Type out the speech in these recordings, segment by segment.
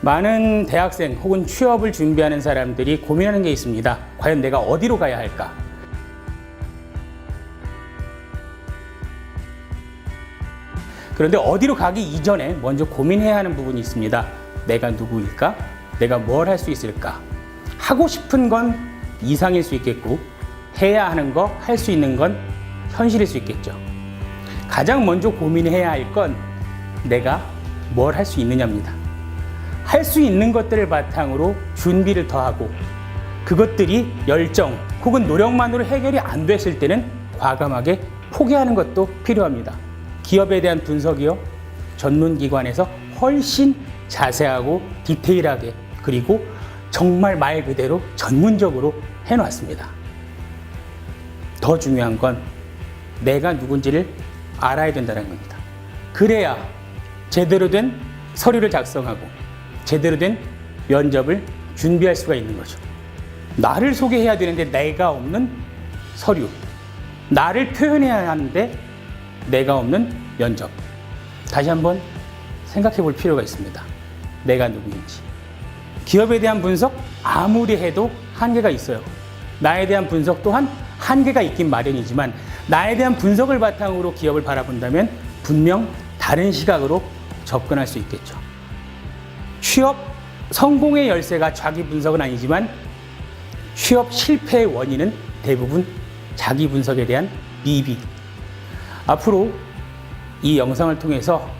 많은 대학생 혹은 취업을 준비하는 사람들이 고민하는 게 있습니다. 과연 내가 어디로 가야 할까? 그런데 어디로 가기 이전에 먼저 고민해야 하는 부분이 있습니다. 내가 누구일까? 내가 뭘 할 수 있을까? 하고 싶은 건 이상일 수 있겠고, 해야 하는 거, 할 수 있는 건 현실일 수 있겠죠. 가장 먼저 고민해야 할 건 내가 뭘 할 수 있느냐입니다. 할 수 있는 것들을 바탕으로 준비를 더하고 그것들이 열정 혹은 노력만으로 해결이 안 됐을 때는 과감하게 포기하는 것도 필요합니다. 기업에 대한 분석이요. 전문기관에서 훨씬 자세하고 디테일하게 그리고 정말 말 그대로 전문적으로 해놓았습니다. 더 중요한 건 내가 누군지를 알아야 된다는 겁니다. 그래야 제대로 된 서류를 작성하고 제대로 된 면접을 준비할 수가 있는 거죠. 나를 소개해야 되는데 내가 없는 서류. 나를 표현해야 하는데 내가 없는 면접. 다시 한번 생각해 볼 필요가 있습니다. 내가 누구인지. 기업에 대한 분석 아무리 해도 한계가 있어요. 나에 대한 분석 또한 한계가 있긴 마련이지만 나에 대한 분석을 바탕으로 기업을 바라본다면 분명 다른 시각으로 접근할 수 있겠죠. 취업 성공의 열쇠가 자기 분석은 아니지만 취업 실패의 원인은 대부분 자기 분석에 대한 미비. 앞으로 이 영상을 통해서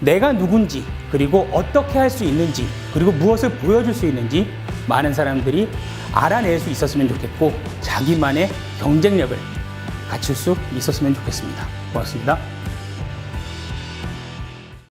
내가 누군지 그리고 어떻게 할 수 있는지 그리고 무엇을 보여줄 수 있는지 많은 사람들이 알아낼 수 있었으면 좋겠고 자기만의 경쟁력을 갖출 수 있었으면 좋겠습니다. 고맙습니다.